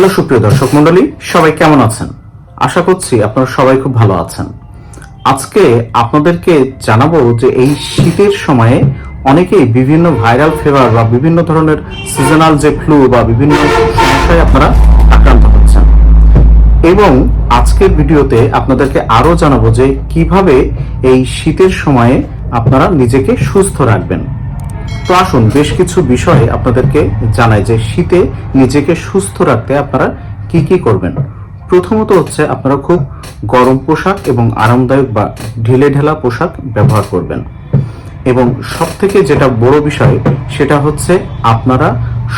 Hello সুপ্রিয় দর্শক মন্ডলী, সবাই কেমন আছেন? আশা করছি আপনারা সবাই খুব ভালো আছেন। আজকে আপনাদেরকে জানাব যে এই শীতের সময়ে অনেকেই বিভিন্ন ভাইরাল ফিভার বা বিভিন্ন ধরনের সিজনাল যে ফ্লু বা বিভিন্ন সমস্যায় আপনারা আক্রান্ত হচ্ছেন। এবং আজকের ভিডিওতে আপনাদেরকে আরও জানাব যে কীভাবে এই শীতের সময়ে আপনারা নিজেকে সুস্থ রাখবেন। তো আসুন, বেশ কিছু বিষয়ে আপনাদেরকে জানাই যে শীতে নিজেকে সুস্থ রাখতে আপনারা কি কি করবেন? প্রথমত হচ্ছে আপনারা খুব গরম পোশাক এবং আরামদায়ক বা ঢিলে ঢেলা পোশাক ব্যবহার করবেন। এবং সব থেকে যেটা বড় বিষয়, সেটা হচ্ছে আপনারা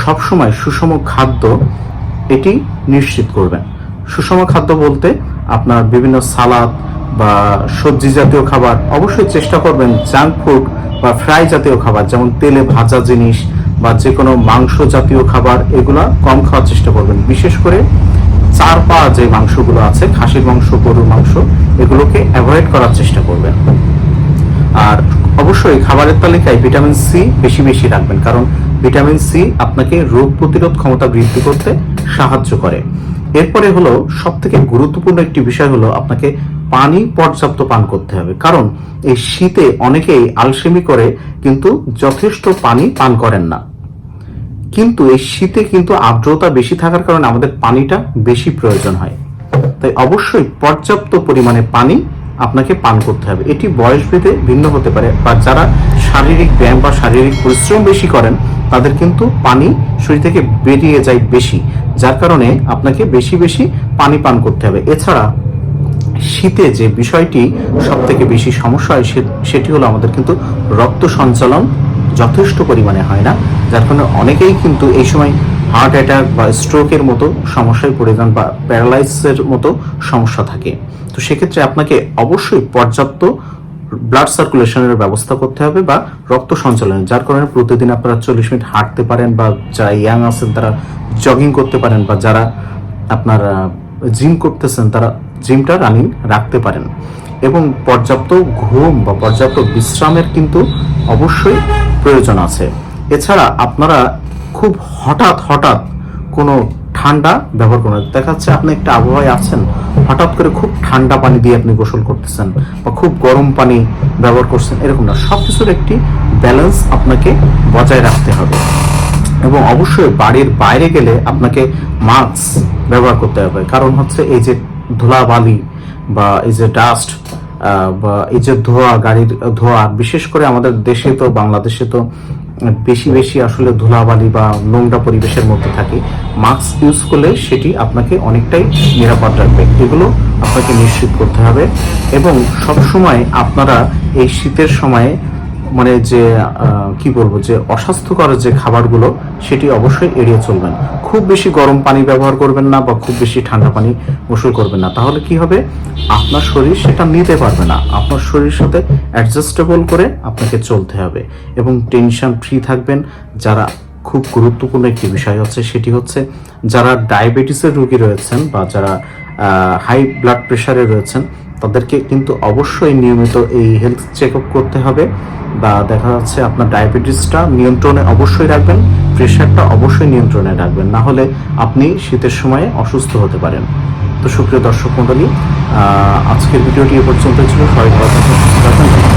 সবসময় সুষম খাদ্য এটি নিশ্চিত করবেন। সুষম খাদ্য বলতে আপনার বিভিন্ন সালাদ বা সবজি জাতীয় খাবার, অবশ্যই চেষ্টা করবেন জাঙ্ক ফুড বা ফ্রাই জাতীয় খাবার, যেমন তেলে ভাজা জিনিস বা যে কোনো মাংস জাতীয় খাবার, এগুলা কম খাওয়ার চেষ্টা করবেন। বিশেষ করে চার পা যে মাংসগুলো আছে, খাসির মাংস, গরুর মাংস, এগুলোকে অ্যাভয়েড করার চেষ্টা করবেন। আর অবশ্যই খাবারের তালিকায় ভিটামিন সি বেশি বেশি রাখবেন, কারণ ভিটামিন সি আপনাকে রোগ প্রতিরোধ ক্ষমতা বৃদ্ধি করতে সাহায্য করে। এরপরে হলো সব থেকে গুরুত্বপূর্ণ একটি বিষয় হলো আপনাকে পানি পর্যাপ্ত পান করতে হবে। কারণ এই শীতে অনেকেই আলসেমি করে কিন্তু যথেষ্ট পানি পান করেন না। কিন্তু এই শীতে কিন্তু আর্দ্রতা বেশি থাকার কারণে আমাদের পানিটা বেশি প্রয়োজন হয়। তাই অবশ্যই পর্যাপ্ত পরিমাণে পানি আপনাকে পান করতে হবে। এটি বয়স ভিন্ন হতে পারে বা যারা শারীরিক ব্যায়াম বা শারীরিক পরিশ্রম বেশি করেন তাদের কিন্তু পানি শরীর থেকে বেরিয়ে যায় বেশি, যার কারণে আপনাকে বেশি বেশি পানি পান করতে হবে। এছাড়া শীতে যে বিষয়টি সব থেকে বেশি সমস্যা হয় সেটি হলো আমাদের কিন্তু রক্ত সঞ্চালন যথেষ্ট পরিমাণে হয় না, যার কারণে অনেকেই কিন্তু এই সময় হার্ট অ্যাটাক বা স্ট্রোকের মতো সমস্যায় পড়ে যান বা প্যারালাইসিসের মতো সমস্যা থাকে। তো সেক্ষেত্রে আপনাকে অবশ্যই পর্যাপ্ত ব্লাড সার্কুলেশনের ব্যবস্থা করতে হবে বা রক্ত সঞ্চালনের, যার কারণে প্রতিদিন আপনারা চল্লিশ মিনিট হাঁটতে পারেন বা যারা ইয়াং আছেন তারা জগিং করতে পারেন বা যারা আপনার জিম করতেছেন তারা জিমটা রানিং রাখতে পারেন। এবং পর্যাপ্ত ঘুম বা পর্যাপ্ত বিশ্রামের কিন্তু অবশ্যই প্রয়োজন আছে। এছাড়া আপনারা খুব হঠাৎ হঠাৎ কোনো ঠান্ডা ব্যবহার করুন। দেখা যাচ্ছে আপনি একটা আবহাওয়ায় আছেন, হঠাৎ করে খুব ঠান্ডা পানি দিয়ে আপনি গোসল করতেছেন বা খুব গরম পানি ব্যবহার করছেন, এরকম না। সবকিছুর একটি ব্যালেন্স আপনাকে বজায় রাখতে হবে। এবং অবশ্যই বাড়ির বাইরে গেলে আপনাকে মাস্ক ব্যবহার করতে হবে। কারণ হচ্ছে এই যে ধুলাবালি বা এই যে ডাস্ট বা এই যে ধোয়া গাড়ির, ধোয়া, বিশেষ করে আমাদের দেশে তো, বাংলাদেশে তো বেশি বেশি আসলে ধুলাবালি বা নোংরা পরিবেশের মধ্যে থাকে। মাস্ক ইউজ করলে সেটি আপনাকে অনেকটাই নিরাপদ রাখবে। এগুলো আপনাকে নিশ্চিত করতে হবে। এবং সব সময় আপনারা এই শীতের সময়ে মানে যে কি বলব, যে অস্বাস্থ্যকর যে খাবারগুলো, সেটি অবশ্যই এড়িয়ে চলবেন। খুব বেশি গরম পানি ব্যবহার করবেন না বা খুব বেশি ঠান্ডা পানি গোসল করবেন না। তাহলে কি হবে? আপনার শরীর সেটা নিতে পারবে না। আপনার শরীরের সাথে অ্যাডজাস্টেবল করে আপনাকে চলতে হবে। এবং টেনশন ফ্রি থাকবেন। যারা খুব গুরুত্বপূর্ণ একটি বিষয় হচ্ছে, সেটি হচ্ছে যারা ডায়াবেটিসের রোগী রয়েছেন বা যারা হাই ব্লাড প্রেশারে রয়েছেন তাদেরকে কিন্তু অবশ্যই নিয়মিত এই হেলথ চেক আপ করতে হবে বা দেখা যাচ্ছে আপনার ডায়াবেটিসটা নিয়ন্ত্রণে অবশ্যই রাখবেন প্রেশারটা অবশ্যই নিয়ন্ত্রণে রাখবেন, না হলে আপনি শীতের সময়ে অসুস্থ হতে পারেন তো সুপ্রিয় দর্শক মণ্ডলী আজকের ভিডিওটি এ পর্যন্ত ছিল সবাই ভালো থাকবেন।